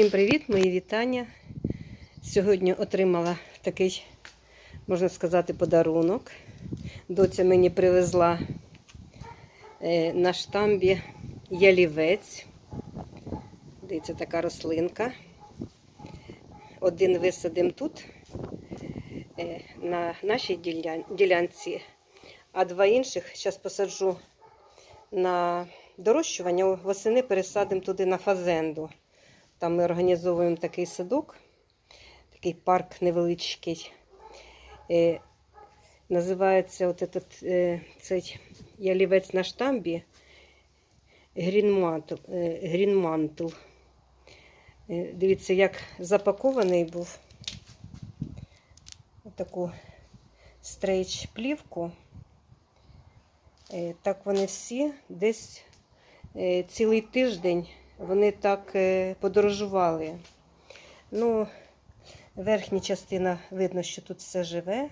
Всім привіт, мої вітання. Сьогодні отримала такий, можна сказати, подарунок. Доця мені привезла е, на штамбі ялівець. Дивіться, така рослинка. Один висадимо тут, е, на нашій ділянці, а два інших зараз посаджу на дорощування. Восени пересадимо туди на фазенду. Там ми організовуємо такий садок, такий парк невеличкий. Е, називається от этот, е, цей ялівець на штамбі Грінмантл. Е. Е, дивіться, як запакований був таку стрейч плівку. Е, так вони всі десь е, цілий тиждень вони так е, подорожували. Ну, верхня частина видно, що тут все живе.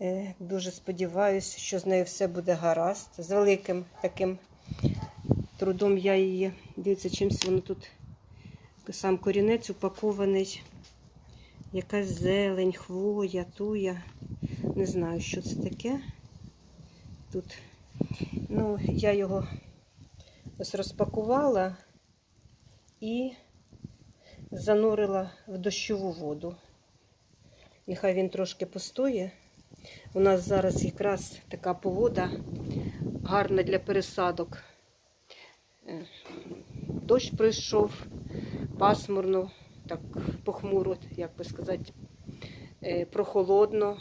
Е, Дуже сподіваюся, що з нею все буде гаразд. З великим таким трудом я її. Дивіться, чимось воно тут сам корінець упакований. Якась зелень, хвоя, туя. Не знаю, що це таке. Тут. Ну, я його ось розпакувала і занурила в дощову воду. Нехай він трошки постоє. У нас зараз якраз така погода гарна для пересадок. Е, Дощ прийшов, пасмурно, так похмуро, як би сказати, е, прохолодно.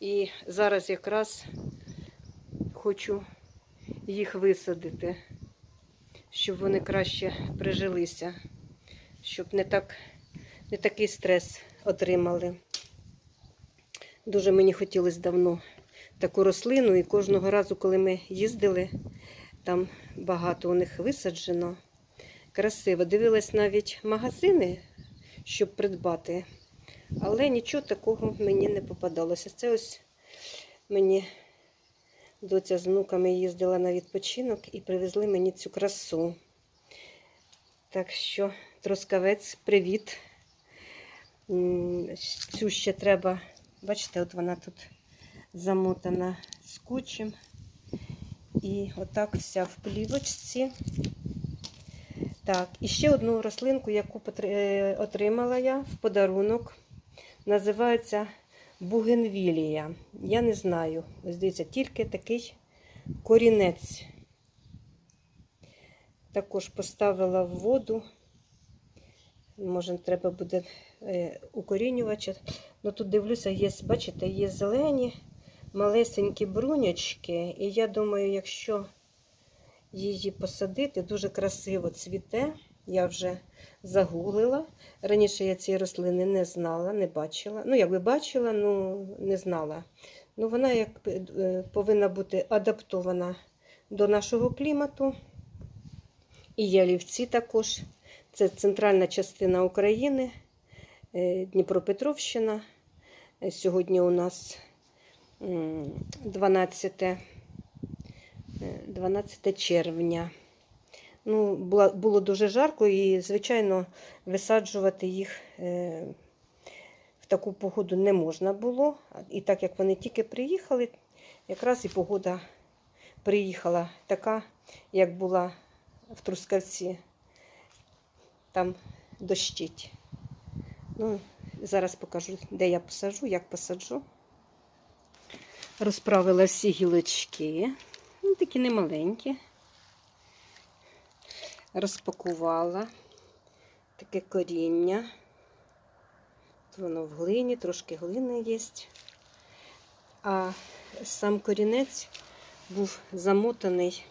І зараз якраз хочу їх висадити, щоб вони краще прижилися, щоб не, так, не такий стрес отримали. Дуже мені хотілося давно таку рослину, і кожного разу, коли ми їздили, там багато у них висаджено. Красиво. Дивилась навіть магазини, щоб придбати, але нічого такого мені не попадалося. Це ось мені доця з внуками їздила на відпочинок і привезли мені цю красу. Так що, троскавець, привіт. Цю ще треба, бачите, от вона тут замотана скотчем. І отак вся в плівочці. Так, і ще одну рослинку, яку е, отримала я в подарунок. Називається Бугенвілія. Я не знаю. Ось дивіться, тільки такий корінець. Також поставила в воду. Може, треба буде е, укорінювача. Ну тут дивлюся, є, бачите, є зелені, малесенькі брунячки. І я думаю, якщо її посадити, дуже красиво цвіте. Я вже загуглила. Раніше я цієї рослини не знала, не бачила. Ну, якби бачила, ну не знала. Ну, вона як е, повинна бути адаптована до нашого клімату. І ялівці також. Це центральна частина України, е, Дніпропетровщина. Е, Сьогодні у нас 12, е, 12 червня. Ну, було дуже жарко і, звичайно, висаджувати їх е, в таку погоду не можна було. І так як вони тільки приїхали, якраз і погода приїхала така, як була в Трускавці. Там дощить. Ну, зараз покажу, де я посаджу, як посаджу. Розправила всі гілочки. Ну, такі немаленькі розпакувала таке коріння. Воно в глині, трошки глини є. А сам корінець був замотаний.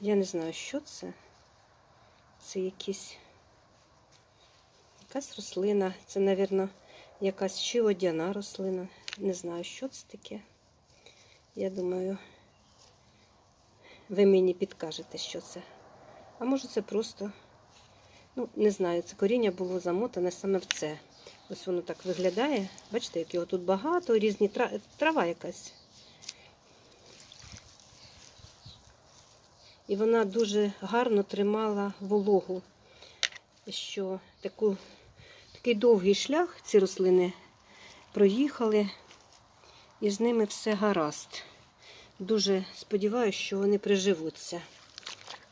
Я не знаю, що це. Це якісь якась рослина. Це, мабуть, якась чи водяна рослина. Не знаю, що це таке. Я думаю, ви мені підкажете, що це. А може це просто, ну, не знаю, це коріння було замотане саме в це. Ось воно так виглядає. Бачите, як його тут багато, різні тра- трава якась. І вона дуже гарно тримала вологу. що таку, такий довгий шлях ці рослини проїхали, і з ними все гаразд. Дуже сподіваюся, що вони приживуться.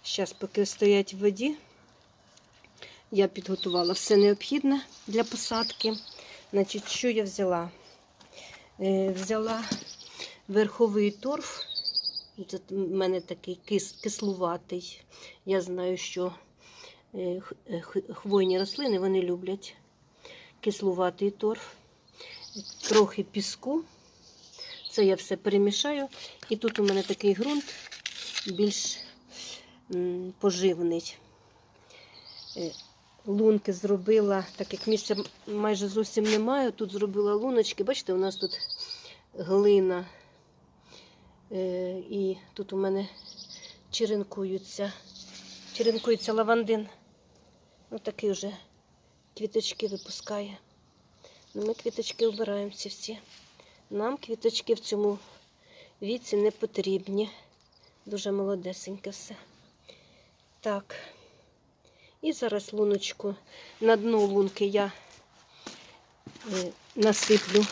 Зараз, поки стоять в воді, я підготувала все необхідне для посадки. Значить, що я взяла? Е, взяла верховий торф. Це в мене такий кис, кислуватий. Я знаю, що е, е, хвойні рослини вони люблять кислуватий торф, трохи піску. Це я все перемішаю. І тут у мене такий ґрунт більш поживний. Е, Лунки зробила, так як місця майже зовсім немає. Тут зробила луночки. Бачите, у нас тут глина. Е, І тут у мене черенкуються. Черенкується лавандин. Ось такий вже квіточки випускає. Ну, ми квіточки вбираємо ці всі. Нам квіточки в цьому віці не потрібні. Дуже молодесеньке все. Так. І зараз луночку. На дно лунки я е, насиплю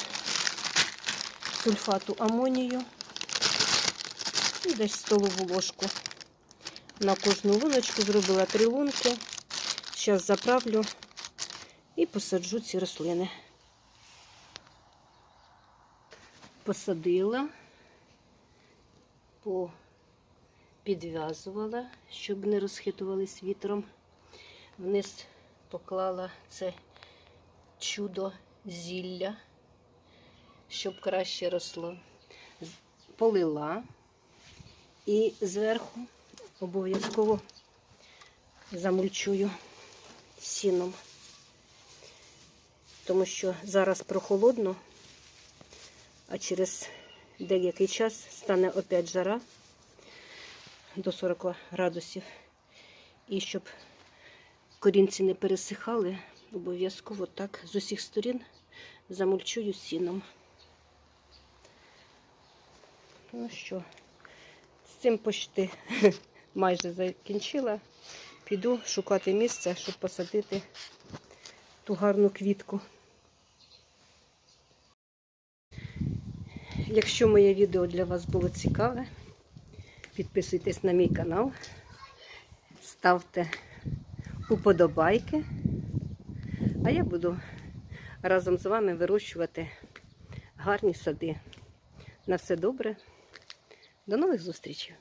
сульфату амонію. І десь столову ложку. На кожну луночку зробила три лунки. Зараз заправлю і посаджу ці рослини. Посадила, підв'язувала, щоб не розхитувались вітром. Вниз поклала це чудо зілля, щоб краще росло. Полила і зверху обов'язково замульчую сіном, тому що зараз прохолодно, а через деякий час стане опять жара до 40 градусів. І щоб корінці не пересихали, обов'язково так з усіх сторін замульчую сіном. Ну що, з цим почти майже закінчила. Піду шукати місце, щоб посадити ту гарну квітку. Якщо моє відео для вас було цікаве, підписуйтесь на мій канал, ставте уподобайки, а я буду разом з вами вирощувати гарні сади. На все добре. До нових зустрічей!